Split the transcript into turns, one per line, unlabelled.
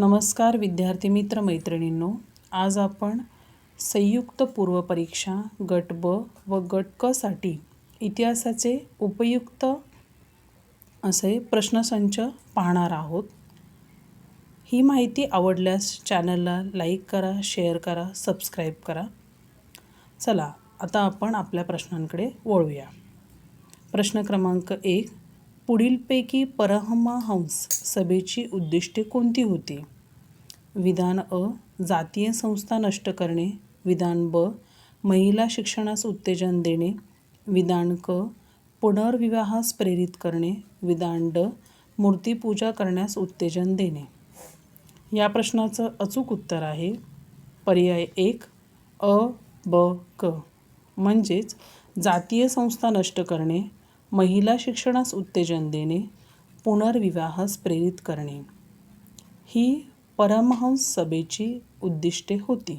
नमस्कार विद्यार्थी मित्र मैत्रिणींनो आज आपण संयुक्त पूर्वपरीक्षा गट ब व गट क साठी इतिहासाचे उपयुक्त असे प्रश्नसंच पाहणार आहोत. ही माहिती आवडल्यास चॅनलला लाईक करा शेअर करा सबस्क्राईब करा. चला आता आपण आपल्या प्रश्नांकडे वळूया. प्रश्न क्रमांक एक पुढीलपैकी परमहंस सभेची उद्दिष्टे कोणती होती? विधान अ जातीय संस्था नष्ट करणे. विधान ब महिला शिक्षणास उत्तेजन देणे. विधान क पुनर्विवाहास प्रेरित करणे. विधान ड मूर्तीपूजा करण्यास उत्तेजन देणे. या प्रश्नाचं अचूक उत्तर आहे. पर्याय एक अ ब क. म्हणजेच जातीय संस्था नष्ट करणे. महिला शिक्षणास उत्तेजन देणे पुनर्विवाहास प्रेरित करणे ही परमहंस सभेची उद्दिष्टे होती.